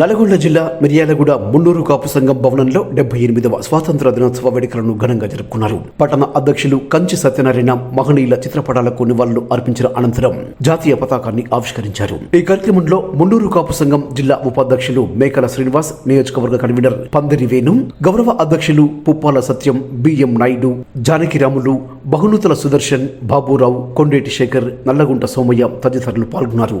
నల్గొండ జిల్లా మిర్యాలగూడ మున్నూరు కాపు సంఘం భవనంలో డెబ్బై ఎనిమిదవ స్వాతంత్ర దినోత్సవ వేడుకలను ఘనంగా జరుపుకున్నారు. పట్టణ అధ్యక్షులు కంచి సత్యనారాయణ మహనీయుల చిత్రపటాలకు నివాళులు అర్పించిన అనంతరం జాతీయ పతాకాన్ని ఆవిష్కరించారు. ఈ కార్యక్రమంలో మున్నూరు కాపు సంఘం జిల్లా ఉపాధ్యక్షులు మేకల శ్రీనివాస్ నియోజకవర్గ కన్వీనర్ పందిరి వేణు గౌరవ అధ్యక్షులు పుప్పాల సత్యం బిఎం నాయుడు జానకిరాములు బహునూతల సుదర్శన్ బాబురావు కొండేటి శేఖర్ నల్లగుంట సోమయ్య తదితరులు పాల్గొన్నారు.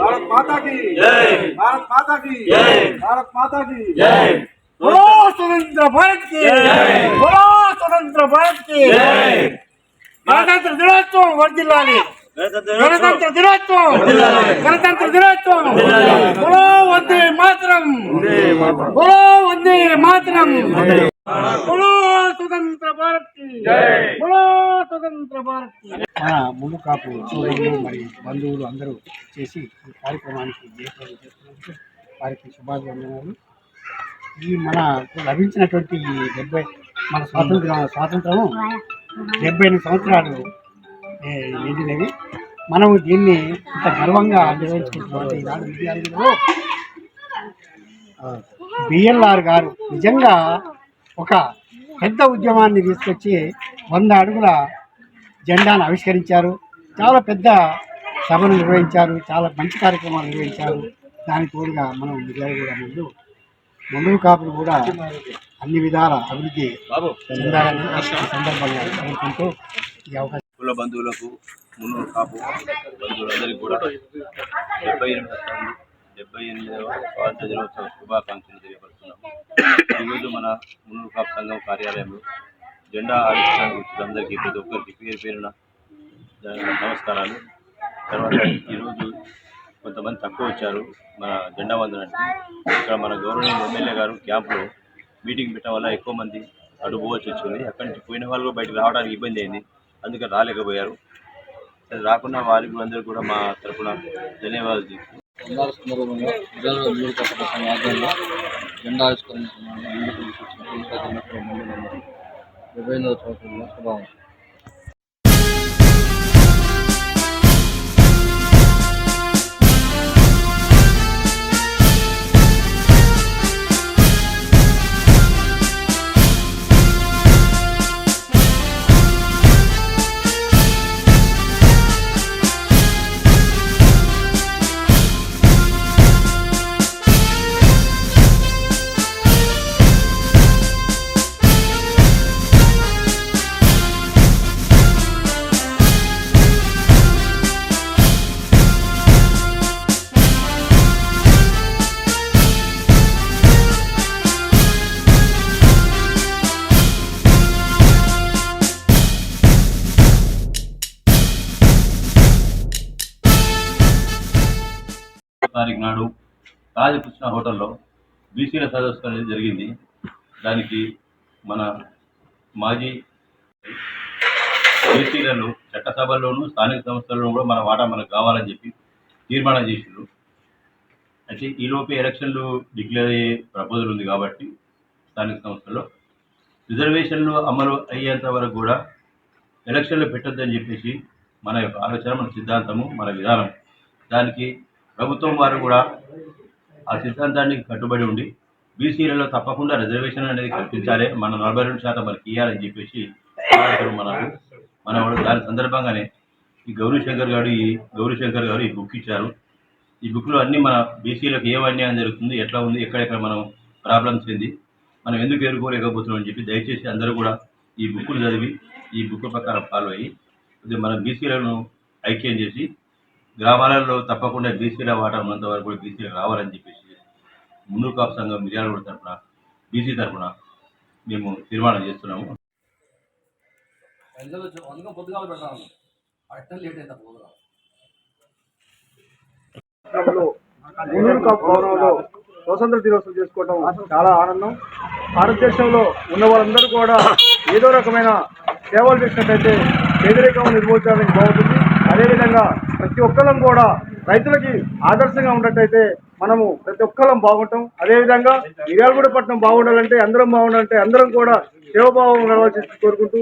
भारत माता की जय भारत माता की जय भारत माता की जय बोलो स्वतंत्र भारत की जय। बोलो स्वतंत्र भारत की जय గణతంత్ర దినోత్సవం వర్దిల్లాలి గణతంత్ర దినోత్సవం వర్ధిల్లాలి. గణతంత్ర దినోత్సవం వర్ధిల్లాలి. బోలో వందే మాతరం బోలో వందే మాతరం ముళ్ళు ముందు కాపు సోదరులు మరి బంధువులు అందరూ చేసి ఈ కార్యక్రమానికి జయప్రదం చేస్తున్నందుకు వారికి శుభాభివందనాలు. ఈ మన లభించినటువంటి ఈ డెబ్బై మన స్వాతంత్ర స్వాతంత్రము డెబ్బై ఎనిమిది సంవత్సరాలు ఏ, నిండినవి మనము దీన్ని ఇంత గర్వంగా నిర్వహించుకుంటున్నాం ఈనాడు విద్యార్థులు. బిఎల్ఆర్ గారు నిజంగా ఒక పెద్ద ఉద్యమాన్ని తీసుకొచ్చి వంద అడుగుల జెండాను ఆవిష్కరించారు. చాలా పెద్ద సభను నిర్వహించారు. చాలా మంచి కార్యక్రమాలు నిర్వహించారు. దానికి తోడుగా మనం విజయవాడ ముందు ముందు కాపులు కూడా అన్ని విధాల అభివృద్ధి చెందాలని సందర్భంగా కోరుకుంటూ ఈ అవకాశం కుల బంధువులకు మున్నూరు కాపు బంధువులందరికీ కూడా డెబ్బై ఎనిమిది డెబ్బై ఎనిమిదవ స్వాతంత్ర దినోత్సవ శుభాకాంక్షలు తెలియపరుస్తున్నాం ఈరోజు మన మున్నూరు కాపు సంఘం కార్యాలయంలో జెండా ఆవిష్కరణకు వచ్చిన అందరికీ ప్రతి ఒక్కరికి పేరు పేరున నమస్కారాలు. తర్వాత ఈరోజు కొంతమంది తక్కువ వచ్చారు. మన జెండా వందనానికి. ఇక్కడ మన గౌరవనీయ ఎమ్మెల్యే గారు క్యాంప్లో మీటింగ్ పెట్టడం వల్ల ఎక్కువ మంది అటు పోవచ్చు వచ్చింది. అక్కడి నుంచి పోయిన వాళ్ళు కూడా బయటకు రావడానికి ఇబ్బంది అయింది. అందుకని రాలేకపోయారు. అది రాకుండా వారికి అందరూ కూడా మా తరపున ధన్యవాదాలు జెండా ఆవిష్కరించుకున్నాను 这边的炒粉能吃饱 తారీఖు నాడు రాజకృష్ణ హోటల్లో బీసీల సదస్సు అనేది జరిగింది. దానికి మన మాజీ బీసీలను చట్టసభల్లోనూ స్థానిక సంస్థల్లో కూడా మన వాటా మనకు కావాలని చెప్పి తీర్మానం చేసిండ్రు. అయితే ఈలోపే ఎలక్షన్లు డిక్లేర్ అయ్యే ప్రపోజల్ ఉంది కాబట్టి స్థానిక సంస్థల్లో. రిజర్వేషన్లు అమలు అయ్యేంత వరకు కూడా ఎలక్షన్లు పెట్టొద్దని చెప్పేసి మన యొక్క ఆలోచన మన సిద్ధాంతము మన విధానం. దానికి ప్రభుత్వం వారు కూడా ఆ సిద్ధాంతానికి కట్టుబడి ఉండి బీసీలలో తప్పకుండా రిజర్వేషన్ అనేది కల్పించాలి. మన నలభై రెండు శాతం మనకి ఇవ్వాలని చెప్పేసి మనకు మన దాని సందర్భంగానే ఈ గౌరీ శంకర్ గారు ఈ గౌరీశంకర్ గారు ఈ బుక్ ఇచ్చారు. ఈ బుక్లో అన్ని మన బీసీలకు ఏం అన్యాయం జరుగుతుంది ఎట్లా ఉంది ఎక్కడెక్కడ మనం ప్రాబ్లమ్స్ ఏంది మనం ఎందుకు ఎదుర్కోలేకపోతున్నాం అని చెప్పి దయచేసి అందరూ కూడా ఈ బుక్కులు చదివి ఈ బుక్ ప్రకారం ఫాలో అయ్యి ఇది మన బీసీలను ఐక్యం చేసి గ్రామాలలో తప్పకుండా బీసీల వాటా ఉన్నంత వరకు కూడా బీసీలకు రావాలని చెప్పేసి మున్నూరు కాపు సంఘం మిర్యాలగూడ తరఫున బీసీ తరఫున మేము తీర్మానం చేస్తున్నాము. మున్నూరు కాపు భవనంలో స్వతంత్ర దినోత్సవం చేసుకోవడం చాలా ఆనందం. భారతదేశంలో ఉన్న వాళ్ళందరూ కూడా ఏదో రకమైన సేవలు చేసినట్టయితే పేదరికం నిర్మూలించడానికి బాగుంటుంది అదేవిధంగా ప్రతి ఒక్కరం కూడా రైతులకి ఆదర్శంగా ఉన్నట్టయితే మనము ప్రతి ఒక్కరం బాగుంటాం. అదేవిధంగా మిర్యాలగూడ పట్టణం బాగుండాలంటే అందరం బాగుండాలంటే అందరం కూడా సేవభావం నడవాల్సి కోరుకుంటూ